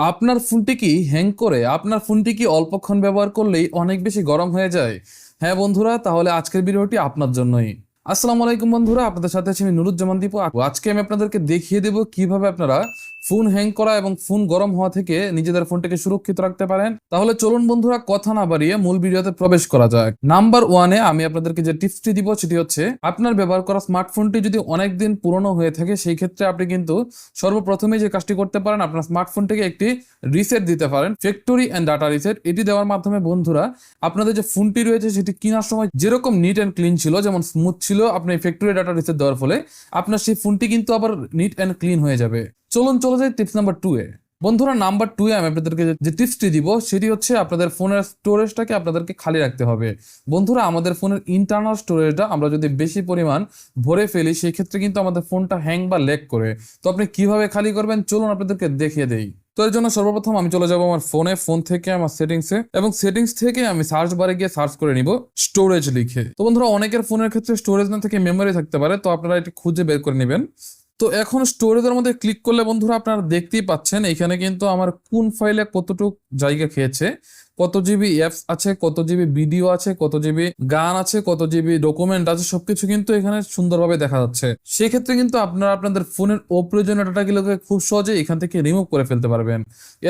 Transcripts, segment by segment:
আপনার ফোনটি কি হ্যাং করে? আপনার ফোনটি কি অল্পক্ষণ ব্যবহার করলেই অনেক বেশি গরম হয়ে যায়? হ্যাঁ বন্ধুরা, তাহলে আজকের ভিডিওটি আপনার জন্যই। আসসালামু আলাইকুম বন্ধুরা, আপনাদের সাথে আছি আমি নুরুজ্জামান দীপু। আজকে আমি আপনাদেরকে দেখিয়ে দেব কীভাবে আপনারা ফোন হ্যাং করা এবং ফোন গরম হওয়া থেকে নিজেদের ফোনটাকে সুরক্ষিত রাখতে পারেন। তাহলে চলুন বন্ধুরা, কথা না বাড়িয়ে মূল ভিডিওতে প্রবেশ করা যাক। নাম্বার ওয়ানে আমি আপনাদেরকে যে টিপসটি দিব সেটি হচ্ছে, আপনার ব্যবহার করা স্মার্টফোনটি যদি অনেক দিন পুরনো হয়ে থাকে, সেই ক্ষেত্রে আপনি কিন্তু সর্বপ্রথমে যে কাজটি করতে পারেন, আপনার স্মার্টফোনটিকে একটি রিসেট দিতে পারেন। ফ্যাক্টরি অ্যান্ড ডাটা রিসেট এটি দেওয়ার মাধ্যমে বন্ধুরা, আপনাদের যে ফোনটি রয়েছে, সেটি কেনার সময় যেরকম নিট অ্যান্ড ক্লিন ছিল, যেমন স্মুথ ছিল আপনি ফ্যাক্টরি ডাটা রিসেট দেওয়ার ফলে আপনার সেই ফোনটি কিন্তু আবার নিট অ্যান্ড ক্লিন হয়ে যাবে। চলুন চলে যাই টিপস নাম্বার টু এ। বন্ধুরা নাম্বার টু আমি আপনাদেরকে যে- টিপসটি দিব, সেটি হচ্ছে আপনাদের ফোনের স্টোরেজটাকে আপনাদেরকে খালি রাখতে হবে। বন্ধুরা, আমাদের ফোনের ইন্টারনাল স্টোরেজটা আমরা যদি বেশি পরিমাণ ভরে ফেলি, সেই ক্ষেত্রে কিন্তু আমাদের ফোনটা হ্যাং বা ল্যাগ করে। তো আপনি কীভাবে খালি করবেন? চলুন আপনাদেরকে দেখিয়ে দেই। তো এর জন্য সর্বপ্রথম আমি চলে যাব আমার ফোনে ফোন থেকে আমার সেটিংসে এবং সেটিংস থেকে আমি সার্চ বারে গিয়ে সার্চ করে নিব স্টোরেজ লিখে। তো বন্ধুরা, অনেকের ফোনের ক্ষেত্রে স্টোরেজ না থেকে মেমোরি থাকতে পারে, তো আপনারা এটি খুঁজে বের করে নেবেন। তো এখন স্টোরেজের মধ্যে ক্লিক করলে বন্ধুরা আপনারা দেখতেই পাচ্ছেন, এখানে কিন্তু আমার কোন ফাইলে কতটুকু জায়গা খেয়েছে। কত জিবি অ্যাপস আছে, কত জিবি ভিডিও আছে, কত জিবি গান আছে, কত জিবি ডকুমেন্ট আছে, সবকিছু কিন্তু এখানে সুন্দরভাবে দেখা যাচ্ছে। সেক্ষেত্রে কিন্তু আপনারা আপনাদের ফোনের অপ্রয়োজনীয় ডাটাগুলোকে খুব সহজে এখান থেকে রিমুভ করে ফেলতে পারবেন।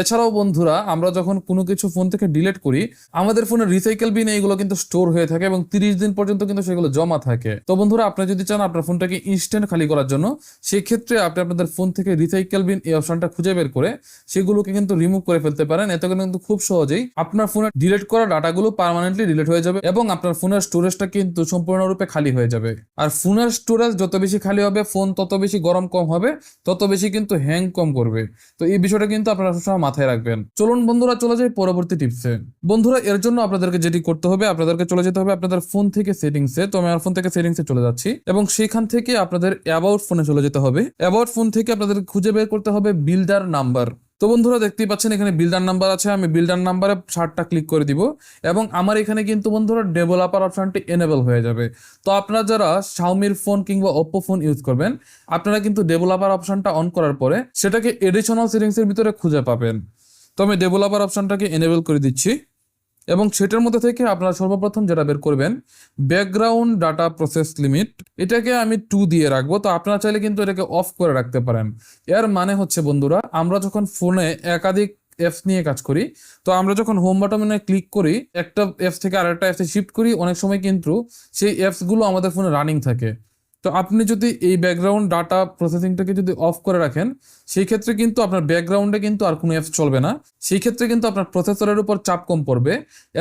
এছাড়াও বন্ধুরা, আমরা যখন কোনো কিছু ফোন থেকে ডিলিট করি, আমাদের ফোনের রিসাইকেল বিন এইগুলো কিন্তু স্টোর হয়ে থাকে এবং তিরিশ দিন পর্যন্ত কিন্তু সেগুলো জমা থাকে। তো বন্ধুরা, আপনি যদি চান আপনার ফোনটাকে ইনস্ট্যান্ট খালি করার জন্য সেই ক্ষেত্রে আপনি আপনাদের ফোন থেকে রিসাইকেল বিন এই অপশনটা খুঁজে বের করে, সেগুলোকে কিন্তু রিমুভ করে ফেলতে পারেন। এতে কিন্তু খুব সহজেই আপনার ফোনের ডিলিট করা ডাটাগুলো পার্মানেন্টলি ডিলিট হয়ে যাবে এবং আপনার ফোনের স্টোরেজটা কিন্তু সম্পূর্ণরূপে খালি হয়ে যাবে। আর ফোনের স্টোরেজ যত বেশি খালি হবে ফোন তত বেশি গরম কম হবে, তত বেশি কিন্তু হ্যাং কম করবে। তো এই বিষয়টা কিন্তু আপনারা সবসময় মাথায় রাখবেন। চলুন বন্ধুরা, চলে যাই পরবর্তী টিপসে বন্ধুরা, এর জন্য আপনাদেরকে যেটি করতে হবে, আপনাদেরকে চলে যেতে হবে আপনাদের ফোন থেকে সেটিংসে তো আমি আমার ফোন থেকে সেটিংসে চলে যাচ্ছি এবং সেখান থেকে আপনাদের অ্যাবাউট ফোনে চলে যেতে হবে। অ্যাবাউট ফোন থেকে আপনাদের খুঁজে বের করতে হবে বিল্ডার নাম্বার তো বন্ধুরা দেখতেই পাচ্ছেন, এখানে বিল্ডার নাম্বার আছে, আমি বিল্ডার নাম্বারে শার্টটা ক্লিক করে দিব এবং আমার এখানে কিন্তু বন্ধুরা ডেভেলপার অপশানটি এনেবল হয়ে যাবে। তো আপনারা যারা শাওমির ফোন কিংবা ওপ্পো ফোন ইউজ করবেন, আপনারা কিন্তু ডেভেলপার অপশানটা অন করার পরে সেটাকে এডিশনাল সেটিংসের ভিতরে খুঁজে পাবেন। তো আমি ডেভেলপার অপশানটাকে এনেবল করে দিচ্ছি। এবং সেটার মধ্যে থেকে আপনারা সর্বপ্রথম যেটা বের করবেন ব্যাকগ্রাউন্ড ডাটা প্রসেস লিমিট এটাকে আমি টু দিয়ে রাখব। তো আপনারা চাইলে কিন্তু এটাকে অফ করে রাখতে পারেন। এর মানে হচ্ছে বন্ধুরা, আমরা যখন ফোনে একাধিক অ্যাপস নিয়ে কাজ করি, তো আমরা যখন হোম বাটনে ক্লিক করি, একটা অ্যাপস থেকে আরেকটা অ্যাপসে শিফট করি, অনেক সময় কিন্তু সেই অ্যাপসগুলো আমাদের ফোনে রানিং থাকে। তো আপনি যদি এই ব্যাকগ্রাউন্ড ডাটা প্রসেসিংটাকে যদি অফ করে রাখেন, সেই ক্ষেত্রে কিন্তু আপনার ব্যাকগ্রাউন্ডে কিন্তু আর কোনো অ্যাপস চলবে না। সেই ক্ষেত্রে কিন্তু আপনার প্রসেসরের উপর চাপ কম পড়বে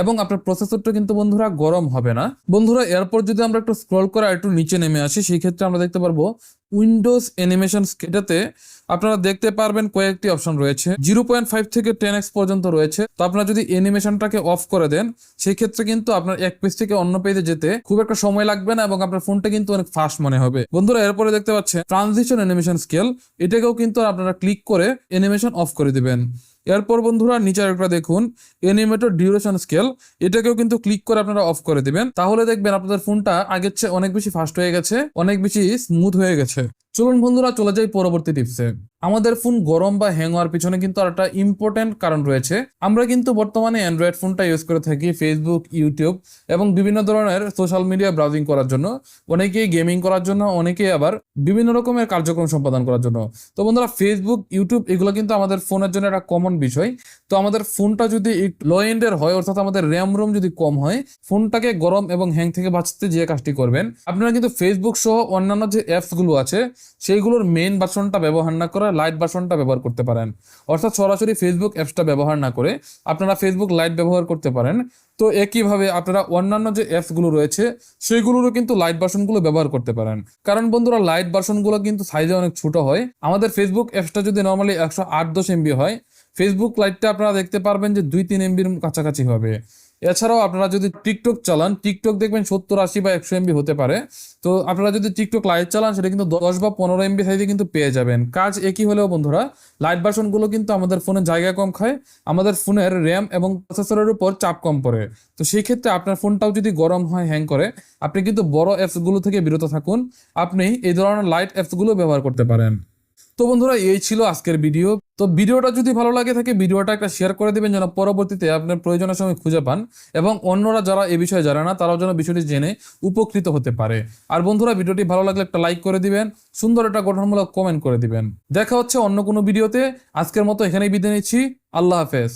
এবং আপনার প্রসেসরটা কিন্তু বন্ধুরা গরম হবে না। বন্ধুরা, এরপর যদি আমরা একটু স্ক্রল করে একটু নিচে নেমে আসি, সেই ক্ষেত্রে আমরা দেখতে পারব উইন্ডোজ অ্যানিমেশন এটাতে আপনারা দেখতে পারবেন কয়েকটি অপশন রয়েছে। জিরো পয়েন্ট ফাইভ থেকে টেন এক্স পর্যন্ত রয়েছে। তো আপনারা যদি অ্যানিমেশনটাকে অফ করে দেন সেই ক্ষেত্রে কিন্তু আপনার এক পেজ থেকে অন্য পেজে যেতে খুব একটা সময় লাগবে না এবং আপনার ফোনটা কিন্তু অনেক ফাস্ট মনে হবে। বন্ধুরা, এরপরে দেখতে পাচ্ছেন, ট্রানজিশন অ্যানিমেশন স্কেল। এটাকেও কিন্তু আপনারা ক্লিক করে অ্যানিমেশন অফ করে দিবেন। এরপর বন্ধুরা নিচে একটা দেখুন এনিমেটর ডিউরেশন স্কেল এটাকেও কিন্তু ক্লিক করে আপনারা অফ করে দিবেন। তাহলে দেখবেন আপনাদের ফোনটা আগের চেয়ে অনেক বেশি ফাস্ট হয়ে গেছে, অনেক বেশি স্মুথ হয়ে গেছে। চলুন বন্ধুরা, চলে যাই পরবর্তী টিপসে। আমাদের ফোন গরম বা হ্যাং হওয়ার পিছনে কিন্তু আর একটা ইম্পর্টেন্ট কারণ রয়েছে। আমরা কিন্তু বর্তমানে অ্যান্ড্রয়েড ফোনটা ইউজ করে থাকি ফেসবুক ইউটিউব এবং বিভিন্ন ধরনের সোশ্যাল মিডিয়া ব্রাউজিং করার জন্য। অনেকেই গেমিং করার জন্য, অনেকেই আবার বিভিন্ন রকমের কার্যক্রম সম্পাদন করার জন্য। তো বন্ধুরা ফেসবুক ইউটিউব এগুলো কিন্তু আমাদের ফোনের জন্য একটা কমন বিষয়। তো আমাদের ফোনটা যদি লো এন্ডের হয়, অর্থাৎ আমাদের র্যাম রোম যদি কম হয় ফোনটাকে গরম এবং হ্যাং থেকে বাঁচতে যে কাজটি করবেন, আপনারা কিন্তু ফেসবুক সহ অন্যান্য যে অ্যাপসগুলো আছে সেইগুলোর মেন বাসনটা ব্যবহার না করে লাইট বাসনটা ব্যবহার করতে পারেন। অর্থাৎ সরাসরি ফেসবুক অ্যাপসটা ব্যবহার না করে আপনারা ফেসবুক লাইট ব্যবহার করতে পারেন। তো একইভাবে আপনারা অন্যান্য যে অ্যাপসগুলো রয়েছে সেইগুলোরও কিন্তু লাইট ভার্সনগুলো ব্যবহার করতে পারেন। কারণ বন্ধুরা লাইট ভার্সনগুলো কিন্তু সাইজে অনেক ছোট হয়। আমাদের ফেসবুক অ্যাপসটা যদি নর্মালি একশো আট দশ এমবি হয় ফেসবুক লাইটটা আপনারা দেখতে পারবেন যে দুই তিন এমবির কাছাকাছি হবে। এছাড়াও আপনারা যদি টিকটক চালান, টিকটক দেখবেন সত্তর আশি বা একশো এমবি হতে পারে। তো আপনারা যদি টিকটক লাইট চালান, সেটা কিন্তু দশ বা পনেরো এমবি সাইজে কিন্তু পেয়ে যাবেন। কাজ একই হলেও বন্ধুরা লাইট ভার্সনগুলো কিন্তু আমাদের ফোনে জায়গা কম খায়, আমাদের ফোনের র্যাম এবং প্রসেসরের উপর চাপ কম পড়ে। তো সেই ক্ষেত্রে আপনার ফোনটাও যদি গরম হয়, হ্যাং করে, আপনি কিন্তু বড় অ্যাপসগুলো থেকে বিরত থাকুন। আপনি এই ধরনের লাইট অ্যাপসগুলো ব্যবহার করতে পারেন। তো বন্ধুরা, এই ছিল আজকের ভিডিও তো ভিডিওটা যদি ভালো লাগে থাকে, ভিডিওটা একটা শেয়ার করে দেবেন যেন পরবর্তীতে আপনার প্রয়োজনের সময় খুঁজে পান এবং অন্যরা যারা এ বিষয়ে জানে না, তারাও যেন বিষয়টি জেনে উপকৃত হতে পারে। আর বন্ধুরা, ভিডিওটি ভালো লাগলে একটা লাইক করে দিবেন, সুন্দর একটা গঠনমূলক কমেন্ট করে দিবেন। দেখা হচ্ছে অন্য কোনো ভিডিওতে আজকের মতো এখানেই বিদায় নিচ্ছি। আল্লাহ হাফেজ।